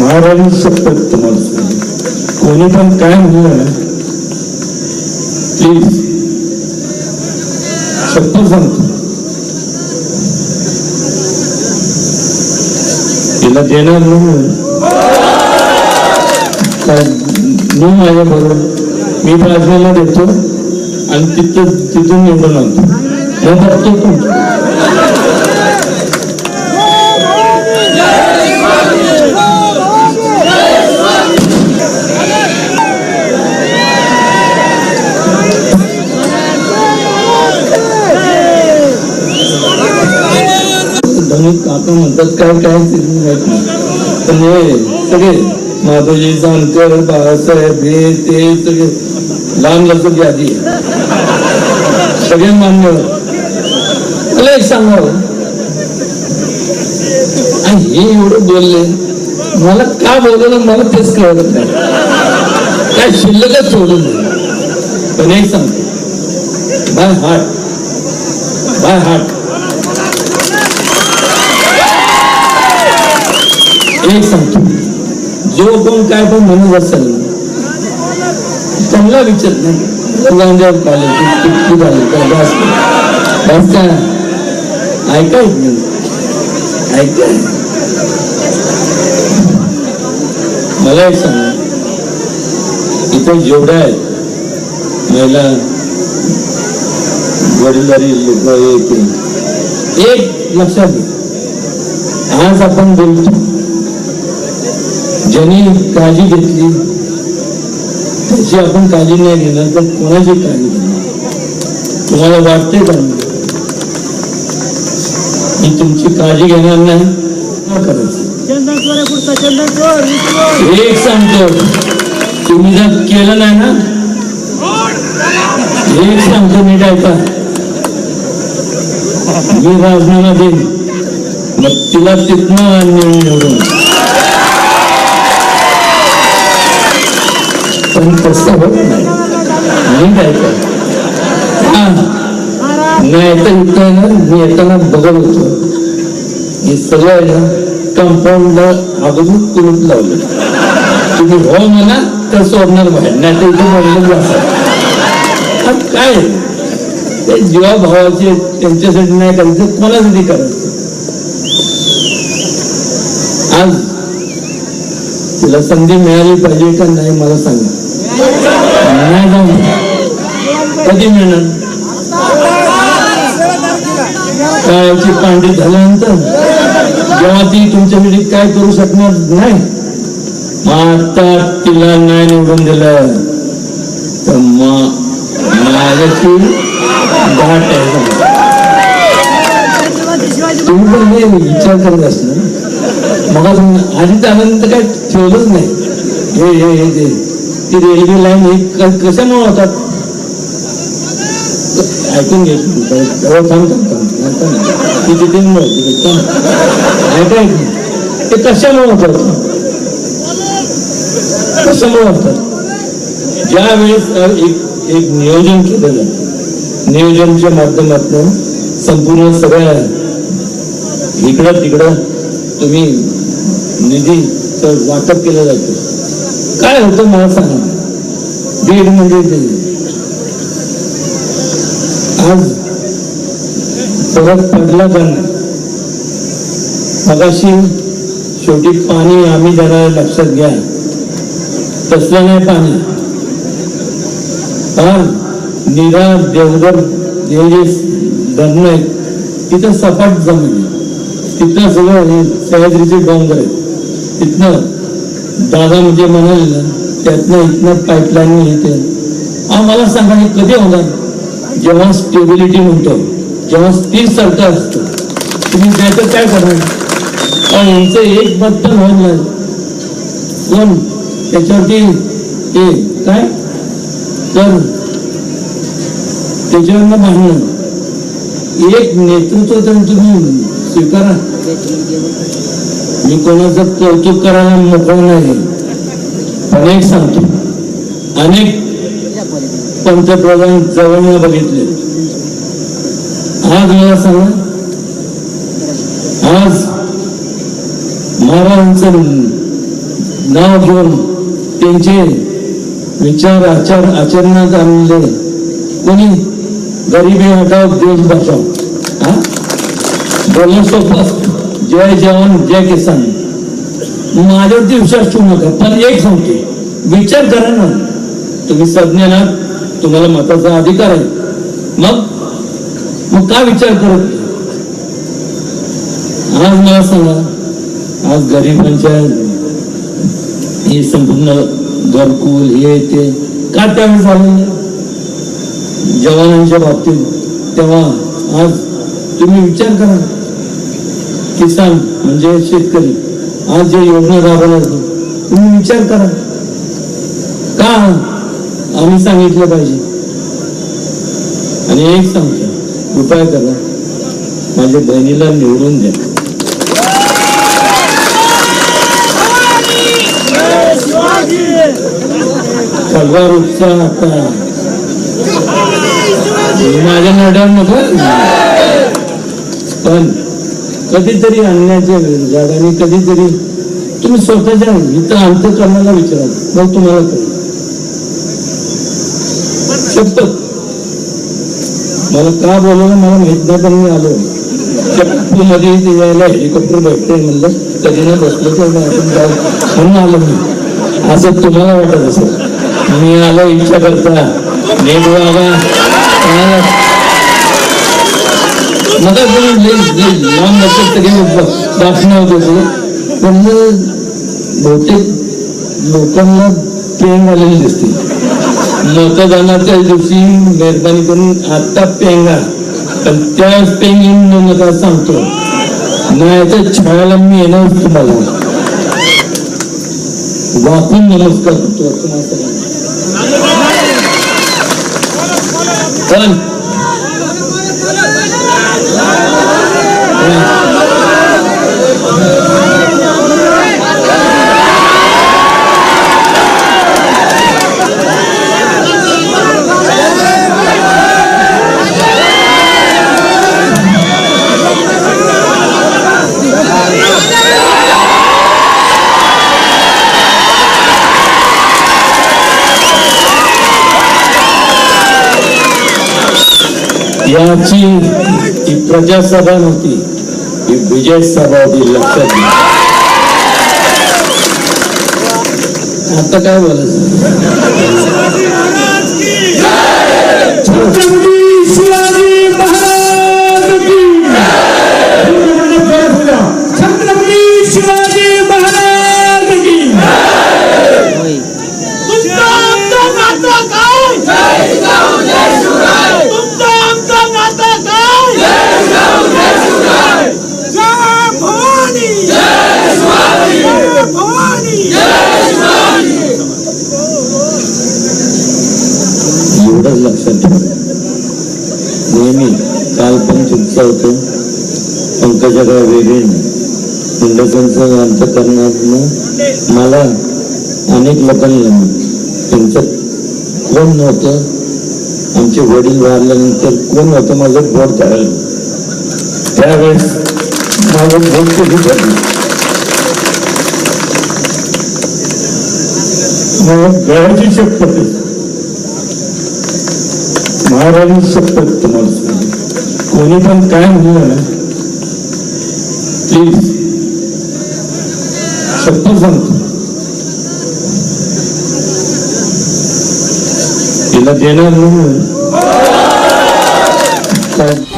महाराजांची शपथ तुम्हाला कोणी पण काय म्हणलं ना प्लीज शपथ सांगतो. तिला देणार नाही मी माझ्या बरोबर मी बाजूला देतो आणि तिथं तिथून निवडून आणतो. मग बघतो धनिक म्हणतात काय काय माहीत नाही. पण हे सगळे माधोजी जानकर बाळासाहेब हे ते सगळे लहान लचक यादी सगळे मान्य. मला एक सांगावं हो. आणि हे एवढं बोलले मला का बोलवलं मला तेच कळत नाही. काय शिल्लकच सोडून पण एक सांगतो. By heart. बाय हार्ट एक सांगतो जो कोण काय पण म्हणत असेल त्यांना विचार नाही. कॉलेज किती झाले ऐकाय ऐकाय मला एक सांगा. इथं जेवढ्या आहेत महिला वडीलधारी लोक एक लक्षात घे आज आपण बोलतो. ज्यांनी काळजी घेतली त्याची आपण काळजी नाही घेणार तर कोणाची काळजी घेणार? तुम्हाला वाटते का मी तुमची काळजी घेणार नाही. का करायचं? एक सांगतो. तुम्ही जर केलं नाही ना? एक सांगतो नीट ऐका मी राजनामा देईन. मग तिला तिथनं निवडून पण तसं होत नाही. नीट ऐका मी येताना बघत होतो. हे सगळं आहे ना कंपाऊंडला अगोदर कुलूप लावलं. तुम्ही हो म्हणा तर सोडणार बाहेर. नाही तर इथे बोललं काय? ते जीवा भावाचे त्यांच्यासाठी नाही करायचं कोणासाठी करायचं? आज तिला संधी मिळाली पाहिजे का नाही मला सांगा. नाही जाऊ. कधी मिळणार? काळाची पांडी झाल्यानंतर जेव्हा ती तुमच्या तुमच्यासाठी काय करू शकणार नाही आता तिला नाही निवडून दिलं. तर माझ्याची घाट आहे. तुम्ही पण हे विचार करत असणार मग आधीच आनंद काय ठेवलंच नाही. हे हे हे. ती रेल्वे लाईन हे कशामुळे होतात? ऐकून घे. हो, थांब थांब ती तिथे ते कशामुळे होतात? कशामुळे होतात? ज्या वेळेस एक एक नियोजन केलं जातं नियोजनच्या माध्यमातून संपूर्ण सगळ्या इकडं तिकडं तुम्ही निधी वाटप केलं जातं. काय होतं मला सांगा. बीड म्हणजे आज परत पडला पण मगाशी शेवटी पाणी आम्ही जरा लक्षात घ्या. तसलं नाही पाणी. हा निरा देवघर हे जे धरणं आहेत. तिथं सपाट जमीन आहे. तिथं सगळं हे सह्याद्रीचे डोंगर आहेत. तिथनं दादा म्हणजे म्हणाले त्यातनं इथनं पाईपलाईन येते. मला सांगा हे कधी होणार? जेव्हा स्टेबिलिटी म्हणतो जेव्हा स्थिर सरकार असतं. तुम्ही त्याचं काय करणार? यांचं एक मत तर पण नाही त्याच्यावरती ते काय? तर त्याच्यावरनं भांडणं. एक नेतृत्व तर तुम्ही स्वीकारा. मी कोणाचं कौतुक करायला मोकळ नाही. पण एक सांगतो. अनेक पंतप्रधान जवळ बघितले. आज मला सांगा. आज महाराजांचं नाव घेऊन त्यांचे विचार आचार आचरणात आणले. कोणी? गरिबी हटाव देश बचाव हा? बोलणं सोपं जय जवान जय किसान. माझ्यावरती विश्वास ठेवू नका पण एक सांगतो विचार करा ना. तुम्ही सज्ञ ना तुम्हाला मताचा अधिकार आहे. मग? मग का विचार करत? आज मला सांगा आज गरिबांच्या हे संपूर्ण घरकुल हे ते का त्यावेळेस झालं जवानांच्या बाबतीत. तेव्हा आज तुम्ही विचार करा. किसान म्हणजे शेतकरी आज जे योजना राबवणार तुम्ही विचार करा. का आम्ही सांगितलं पाहिजे? आणि एक सांगतो उपाय करा माझ्या बहिणीला निवडून द्या. सगळा उत्साह आता. माझ्या नड्यांमध्ये? पण कधीतरी आणण्याच्या विरोधात आणि कधीतरी तुम्ही स्वतःच्या इथं अंतकरणाला विचारा. मग तुम्हाला कळेल. शब्द. मला का बोलवलं मला माहीत नाही पण मी आलो. चप्पू मध्ये यायला हेलिकॉप्टर भेटते म्हणलं. कधी ना बसलो तर आपण काय म्हणून आलो मी. असं तुम्हाला वाटत असेल. मी आलो इच्छा करता. नेट बाबा मला लांब लक्षात तरी दाखवणं होतं पण बहुतेक लोकांना पेंग आलेली दिसते. मतदानाच्या दिवशी मेहरबानी करून आता पेंगा पण त्यावेळेस पेंग येऊन नका सांगतो. नाही तर छायाला मी येणार तुम्हाला. वाकून नमस्कार करतो. तुम्हाला Amém. याची ही प्रजासभा नव्हती ही विजय सभा होती लक्षात घ्या. आता काय बोलायचं छत्रपती शिवाजी महाराज की छत्रपती शिवाजी महाराज की तुमचं आमचं नातं काय तुमचं आमचं नातं काय जय भवानी जय भवानी एवढंच लक्षात ठेवा नेहमी काल पण चुकचा होतो. पंकजाकडे वेगळी मुंडकांचं अंतकरणात मला अनेक लोकांना त्यांचं कोण नव्हतं आमचे वडील वारल्यानंतर कोण होतं माझं बोट धरायला त्यावेळेस माझं बोट कधी धरलं मग गळ्याची शपथ आहे महाराजांची शपथ तुम्हाला सांगतो. कोणी पण काय म्हणलं ना प्लीज शपथ सांगतो तिला देणार नाही काय